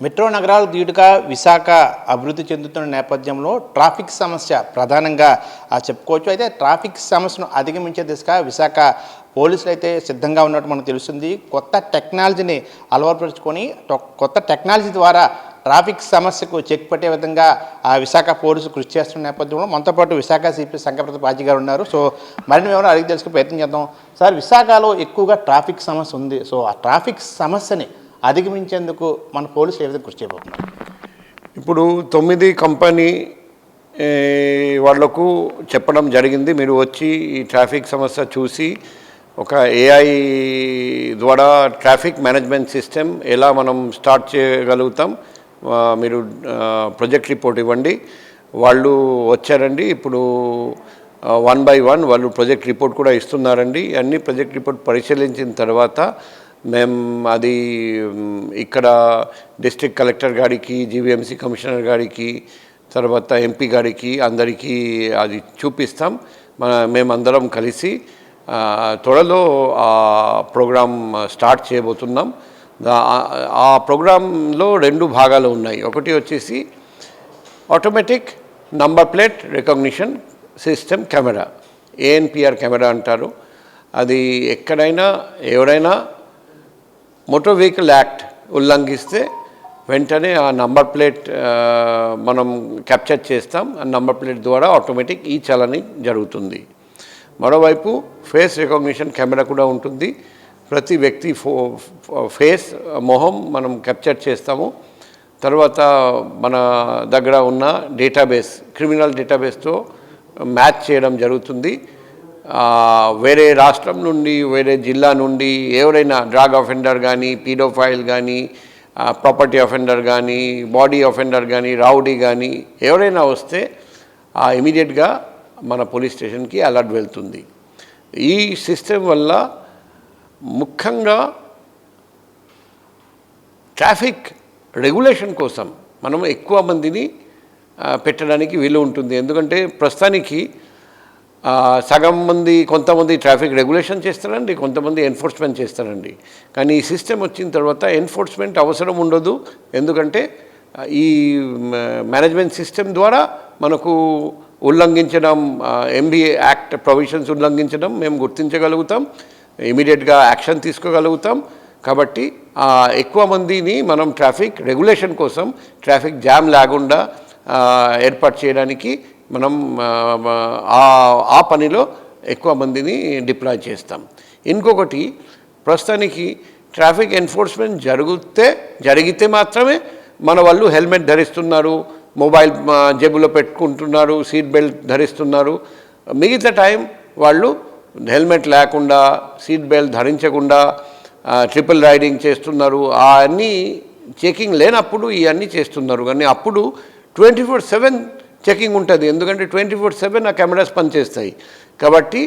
Metro నగరాలు దీటుగా విశాఖ అభివృద్ధి చెందుతున్న నేపథ్యంలో ట్రాఫిక్ సమస్య ప్రధానంగా ఆ, చెప్పుకోవచ్చు. అయితే ట్రాఫిక్ సమస్యను అధిగమించే దిశగా విశాఖ పోలీసులు అయితే సిద్ధంగా ఉన్నట్టు మనకు తెలుస్తుంది. కొత్త టెక్నాలజీని అలవరపరుచుకొని కొత్త టెక్నాలజీ ద్వారా ట్రాఫిక్ సమస్యకు చెక్ పెట్టే విధంగా ఆ విశాఖ పోలీసులు కృషి చేస్తున్న నేపథ్యంలో మనతో పాటు విశాఖ సిపి సంఘప్రత బాజీ గారు ఉన్నారు. సో మరిన్ని వివరాలు అడిగి తెలుసుకుని ప్రయత్నం చేద్దాం. సార్ విశాఖలో ఎక్కువగా ట్రాఫిక్ సమస్య ఉంది. సో ఆ ట్రాఫిక్ సమస్యని అధిగమించేందుకు మన పోలీసులు ఏ విధంగా కృషి చేయబోతున్నారు? ఇప్పుడు తొమ్మిది కంపెనీ వాళ్ళకు చెప్పడం జరిగింది. మీరు వచ్చి ఈ ట్రాఫిక్ సమస్య చూసి ఒక ఏఐ ద్వారా ట్రాఫిక్ మేనేజ్మెంట్ సిస్టమ్ ఎలా మనం స్టార్ట్ చేయగలుగుతాం మీరు ప్రాజెక్ట్ రిపోర్ట్ ఇవ్వండి. వాళ్ళు వచ్చారండి. ఇప్పుడు వన్ బై వన్ వాళ్ళు ప్రాజెక్ట్ రిపోర్ట్ కూడా ఇస్తున్నారండి. అన్ని ప్రాజెక్ట్ రిపోర్ట్ పరిశీలించిన తర్వాత మేము అది ఇక్కడ డిస్ట్రిక్ట్ కలెక్టర్ గారికి జీవీఎంసీ కమిషనర్ గారికి తర్వాత ఎంపీ గారికి అందరికీ అది చూపిస్తాం. మన మేమందరం కలిసి త్వరలో ఆ ప్రోగ్రామ్ స్టార్ట్ చేయబోతున్నాం. ఆ- ఆ ప్రోగ్రాంలో రెండు భాగాలు ఉన్నాయి. ఒకటి వచ్చేసి automatic number plate recognition system camera ANPR camera అంటారు. అది ఎక్కడైనా ఎవరైనా మోటార్ వెహికల్ యాక్ట్ ఉల్లంఘిస్తే వెంటనే ఆ నంబర్ ప్లేట్ మనం క్యాప్చర్ చేస్తాం. ఆ నంబర్ ప్లేట్ ద్వారా ఆటోమేటిక్ ఈ చలని జరుగుతుంది. మరోవైపు ఫేస్ రికగ్నిషన్ కెమెరా కూడా ఉంటుంది. ప్రతి వ్యక్తి ఫో ఫేస్ మొహం మనం క్యాప్చర్ చేస్తాము. తర్వాత మన దగ్గర ఉన్న డేటాబేస్ క్రిమినల్ డేటాబేస్తో మ్యాచ్ చేయడం జరుగుతుంది. వేరే రాష్ట్రం నుండి వేరే జిల్లా నుండి ఎవరైనా డ్రాగ్ అఫెండర్ కానీ పీడోఫైల్ కానీ ప్రాపర్టీ అఫెండర్ కానీ బాడీ అఫెండర్ కానీ రౌడీ కానీ ఎవరైనా వస్తే ఆ ఇమీడియట్గా మన పోలీస్ స్టేషన్కి అలర్ట్ వెళ్తుంది. ఈ సిస్టమ్ వల్ల ముఖ్యంగా ట్రాఫిక్ రెగ్యులేషన్ కోసం మనం ఎక్కువ మందిని పెట్టడానికి వీలు ఉంటుంది. ఎందుకంటే ప్రస్తుతానికి సగం మంది కొంతమంది ట్రాఫిక్ రెగ్యులేషన్ చేస్తారండి కొంతమంది ఎన్ఫోర్స్మెంట్ చేస్తారండి. కానీ ఈ సిస్టమ్ వచ్చిన తర్వాత ఎన్ఫోర్స్మెంట్ అవసరం ఉండదు. ఎందుకంటే ఈ మేనేజ్మెంట్ సిస్టమ్ ద్వారా మనకు ఉల్లంఘించడం ఎంబీఏ యాక్ట్ ప్రొవిజన్స్ ఉల్లంఘించడం మేము గుర్తించగలుగుతాం. ఇమీడియట్గా యాక్షన్ తీసుకోగలుగుతాం. కాబట్టి ఎక్కువ మందిని మనం ట్రాఫిక్ రెగ్యులేషన్ కోసం ట్రాఫిక్ జామ్ లేకుండా ఏర్పాటు చేయడానికి మనం ఆ, ఆ- పనిలో ఎక్కువ మందిని డిప్లాయ్ చేస్తాం. ఇంకొకటి ప్రస్తుతానికి ట్రాఫిక్ ఎన్ఫోర్స్మెంట్ జరిగితే జరిగితే మాత్రమే మన వాళ్ళు హెల్మెట్ ధరిస్తున్నారు మొబైల్ జేబులో పెట్టుకుంటున్నారు సీట్ బెల్ట్ ధరిస్తున్నారు. మిగతా టైం వాళ్ళు హెల్మెట్ లేకుండా సీట్ బెల్ట్ ధరించకుండా ట్రిపుల్ రైడింగ్ చేస్తున్నారు. అవన్నీ చెకింగ్ లేనప్పుడు ఇవన్నీ చేస్తున్నారు. కానీ అప్పుడు ట్వంటీ ఫోర్ సెవెన్ చెకింగ్ ఉంటుంది. ఎందుకంటే ట్వంటీ ఫోర్ సెవెన్ ఆ కెమెరాస్ పనిచేస్తాయి. కాబట్టి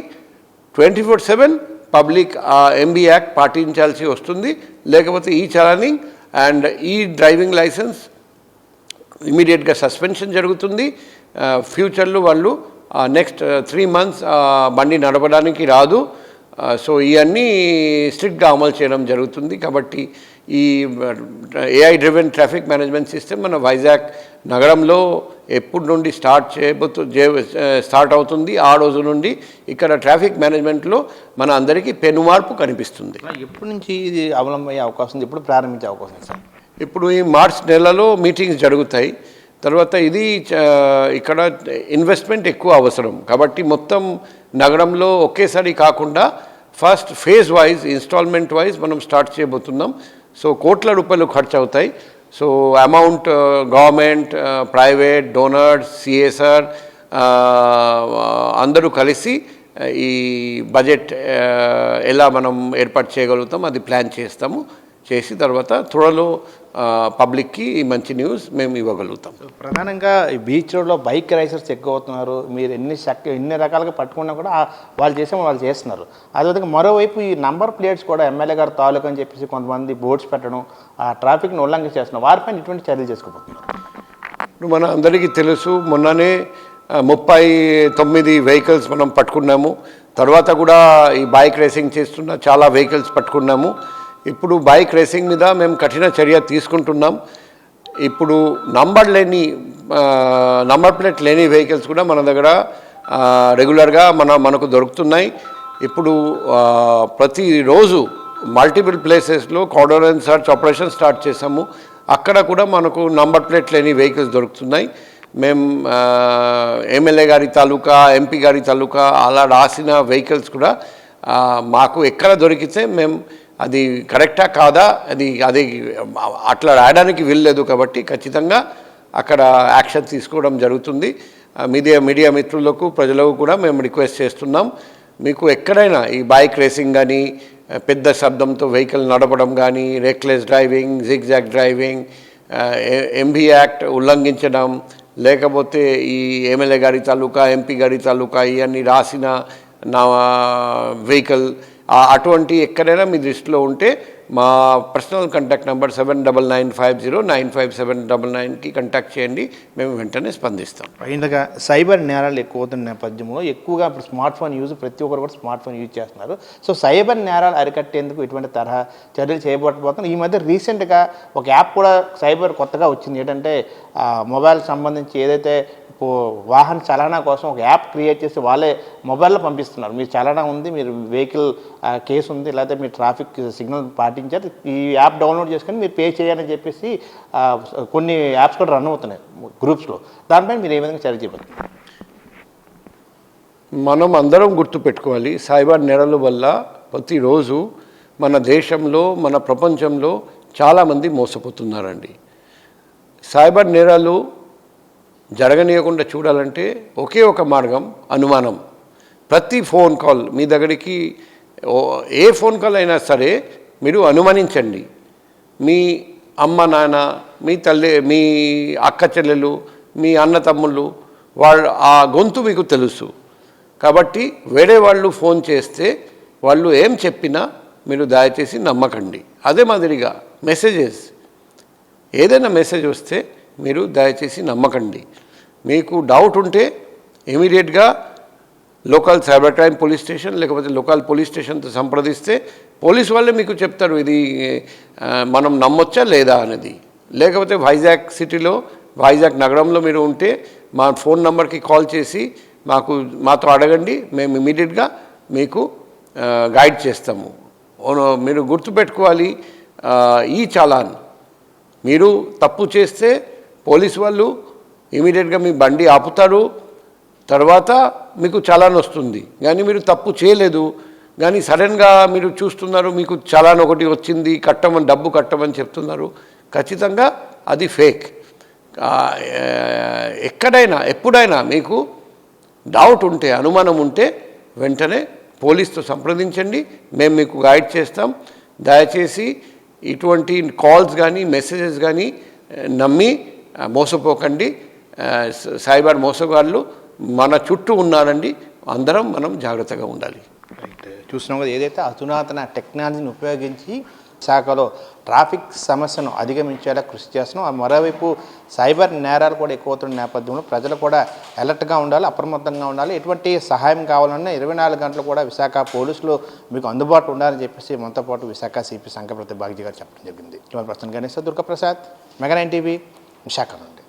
ట్వంటీ ఫోర్ సెవెన్ పబ్లిక్ ఆ ఎంబీ యాక్ట్ పాటించాల్సి వస్తుంది. లేకపోతే ఈ చలానింగ్ అండ్ ఈ డ్రైవింగ్ లైసెన్స్ ఇమీడియట్గా సస్పెన్షన్ జరుగుతుంది. ఫ్యూచర్లో వాళ్ళు నెక్స్ట్ త్రీ మంత్స్ బండి నడపడానికి రాదు. సో ఇవన్నీ స్ట్రిక్ట్గా అమలు చేయడం జరుగుతుంది. కాబట్టి ఈ AI driven traffic management system మన వైజాగ్ నగరంలో ఎప్పటి నుండి స్టార్ట్ చేయబోతు స్టార్ట్ అవుతుంది ఆ రోజు నుండి ఇక్కడ ట్రాఫిక్ మేనేజ్మెంట్లో మన అందరికీ పెనుమార్పు కనిపిస్తుంది. ఎప్పటి నుంచి ఇది అవలంబయ్యే అవకాశం ఉంది? ఎప్పుడు ప్రారంభించే అవకాశం సార్? ఇప్పుడు ఈ మార్చ్ నెలలో మీటింగ్స్ జరుగుతాయి. తర్వాత ఇది ఇక్కడ ఇన్వెస్ట్మెంట్ ఎక్కువ అవసరం. కాబట్టి మొత్తం నగరంలో ఒకేసారి కాకుండా first phase wise instalment wise మనం స్టార్ట్ చేయబోతున్నాం. సో కోట్ల రూపాయలు ఖర్చు అవుతాయి so amount government private donors CSR అందరూ కలిసి uh, ఈ బడ్జెట్ uh, ఎలా మనం ఏర్పాటు చేయగలుగుతాం అది ప్లాన్ చేస్తాము. చేసి తర్వాత త్వరలో పబ్లిక్కి ఈ మంచి న్యూస్ మేము ఇవ్వగలుగుతాం. ప్రధానంగా ఈ బీచ్ రోడ్లో బైక్ రైసర్స్ ఎక్కువ అవుతున్నారు మీరు ఎన్ని చక్క ఎన్ని రకాలుగా పట్టుకున్నా కూడా వాళ్ళు చేసే వాళ్ళు చేస్తున్నారు. అదేవిధంగా మరోవైపు ఈ నంబర్ ప్లేట్స్ కూడా ఎమ్మెల్యే గారు తాలూకు అని చెప్పేసి కొంతమంది బోర్డ్స్ పెట్టడం ఆ ట్రాఫిక్ని ఉల్లంఘన చేస్తున్నారు. వారిపైన ఇటువంటి చర్యలు చేసుకోబోతున్నారు మన అందరికీ తెలుసు మొన్ననే ముప్పై తొమ్మిది వెహికల్స్ మనం పట్టుకున్నాము. తర్వాత కూడా ఈ బైక్ రేసింగ్ చేస్తున్న చాలా వెహికల్స్ పట్టుకున్నాము. ఇప్పుడు బైక్ రేసింగ్ మీద మేము కఠిన చర్య తీసుకుంటున్నాం. ఇప్పుడు నంబర్ లేని నంబర్ ప్లేట్ లేని వెహికల్స్ కూడా మన దగ్గర రెగ్యులర్గా మన మనకు దొరుకుతున్నాయి. ఇప్పుడు ప్రతిరోజు మల్టిపుల్ ప్లేసెస్లో కార్డోరెన్ సర్చ్ ఆపరేషన్ స్టార్ట్ చేసాము అక్కడ కూడా మనకు నంబర్ ప్లేట్ లేని వెహికల్స్ దొరుకుతున్నాయి. మేము ఎమ్మెల్యే గారి తాలూకా ఎంపీ గారి తాలూకా అలా రాసిన వెహికల్స్ కూడా మాకు ఎక్కడ దొరికితే మేము అది కరెక్టా కాదా? అది అది అట్లా రాయడానికి వీల్లేదు కాబట్టి ఖచ్చితంగా అక్కడ యాక్షన్ తీసుకోవడం జరుగుతుంది. మీడియా మీడియా మిత్రులకు ప్రజలకు కూడా మేము రిక్వెస్ట్ చేస్తున్నాం. మీకు ఎక్కడైనా ఈ బైక్ రేసింగ్ కానీ పెద్ద శబ్దంతో వెహికల్ నడపడం కానీ reckless driving zigzag driving MV act ఉల్లంఘించడం లేకపోతే ఈ ఎమ్మెల్యే గారి తాలూకా ఎంపీ గారి తాలూకా ఇవన్నీ రాసిన నా వెహికల్ అటువంటి ఎక్కడైనా మీ దృష్టిలో ఉంటే మా personal contact number seven double nine five zero nine five seven double నైన్కి కాంటాక్ట్ చేయండి. మేము వెంటనే స్పందిస్తాం. ఫైనల్గా సైబర్ నేరాలు ఎక్కువ అవుతున్న నేపథ్యంలో ఎక్కువగా ఇప్పుడు స్మార్ట్ ఫోన్ యూజ్ ప్రతి ఒక్కరు కూడా స్మార్ట్ ఫోన్ యూజ్ చేస్తున్నారు. సో సైబర్ నేరాలు అరికట్టేందుకు ఇటువంటి తరహా చర్యలు చేయబోతున్నారు ఈ మధ్య రీసెంట్గా ఒక యాప్ కూడా సైబర్ కొత్తగా వచ్చింది. ఏంటంటే మొబైల్ సంబంధించి ఏదైతే వాహన చలానా కోసం ఒక యాప్ క్రియేట్ చేసి వాళ్ళే మొబైల్లో పంపిస్తున్నారు. మీరు చలానా ఉంది మీరు వెహికల్ కేసు ఉంది లేకపోతే మీరు ట్రాఫిక్ సిగ్నల్ పాటించారు ఈ యాప్ డౌన్లోడ్ చేసుకొని మీరు పే చేయాలని చెప్పేసి కొన్ని యాప్స్ కూడా రన్ అవుతున్నాయి గ్రూప్స్లో. దానిపై మీరు ఏ విధంగా చర్య మనం అందరం గుర్తుపెట్టుకోవాలి సైబర్ నేరాల వల్ల ప్రతిరోజు మన దేశంలో మన ప్రపంచంలో చాలామంది మోసపోతున్నారండి. సైబర్ నేరాలు జరగనీయకుండా చూడాలంటే ఒకే ఒక మార్గం అనుమానం. ప్రతి ఫోన్ కాల్ మీ దగ్గరికి ఏ ఫోన్ కాల్ అయినా సరే మీరు అనుమానించండి. మీ అమ్మ నాన్న మీ తల్లి మీ అక్క చెల్లెలు మీ అన్న తమ్ముళ్ళు వాళ్ళు ఆ గొంతు మీకు తెలుసు. కాబట్టి వేరే వాళ్ళు ఫోన్ చేస్తే వాళ్ళు ఏం చెప్పినా మీరు దయచేసి నమ్మకండి. అదే మాదిరిగా మెసేజెస్. ఏదైనా మెసేజ్ వస్తే మీరు దయచేసి నమ్మకండి. మీకు డౌట్ ఉంటే ఇమీడియట్గా local cyber crime police station లేకపోతే లోకల్ పోలీస్ స్టేషన్తో సంప్రదిస్తే పోలీస్ వాళ్ళే మీకు చెప్తారు ఇది మనం నమ్మొచ్చా లేదా అనేది. లేకపోతే వైజాగ్ సిటీలో వైజాగ్ నగరంలో మీరు ఉంటే మా ఫోన్ నెంబర్కి కాల్ చేసి మాకు మాతో అడగండి మేము ఇమీడియట్గా మీకు గైడ్ చేస్తాము. మీరు గుర్తుపెట్టుకోవాలి ఈ చలాన్. మీరు తప్పు చేస్తే పోలీస్ వాళ్ళు ఇమీడియట్గా మీ బండి ఆపుతారు. తర్వాత మీకు చలాన్ వస్తుంది. కానీ మీరు తప్పు చేయలేదు. కానీ సడన్గా మీరు చూస్తున్నారు మీకు చలాన్ ఒకటి వచ్చింది కట్టమని డబ్బు కట్టమని చెప్తున్నారు. ఖచ్చితంగా అది ఫేక్. ఎక్కడైనా ఎప్పుడైనా మీకు డౌట్ ఉంటే అనుమానం ఉంటే వెంటనే పోలీస్తో సంప్రదించండి. మేము మీకు గైడ్ చేస్తాం. దయచేసి ఇటువంటి కాల్స్ కానీ మెసేజెస్ కానీ నమ్మి మోసపోకండి. ఆ, సైబర్ మోసగాళ్ళు మన చుట్టూ ఉన్నారండి. అందరం మనం జాగ్రత్తగా ఉండాలి. రైట్ చూస్తున్నాం కదా ఏదైతే అధునాతన టెక్నాలజీని ఉపయోగించి శాఖలో ట్రాఫిక్ సమస్యను అధిగమించేలా కృషి చేస్తున్నాం. మరోవైపు సైబర్ నేరాలు కూడా ఎక్కువ అవుతున్న నేపథ్యంలో ప్రజలు కూడా అలర్ట్గా ఉండాలి అప్రమత్తంగా ఉండాలి. ఎటువంటి సహాయం కావాలన్నా ఇరవై నాలుగు గంటలు కూడా విశాఖ పోలీసులు మీకు అందుబాటులో ఉండాలని చెప్పేసి మనతో పాటు విశాఖ సిపి సంఘ ప్రతి బాగ్జీ గారు చెప్పడం జరిగింది. ఇవాళ ప్రస్తుతం Ganesh Durgaprasad mega nine TV Visakha నుండి.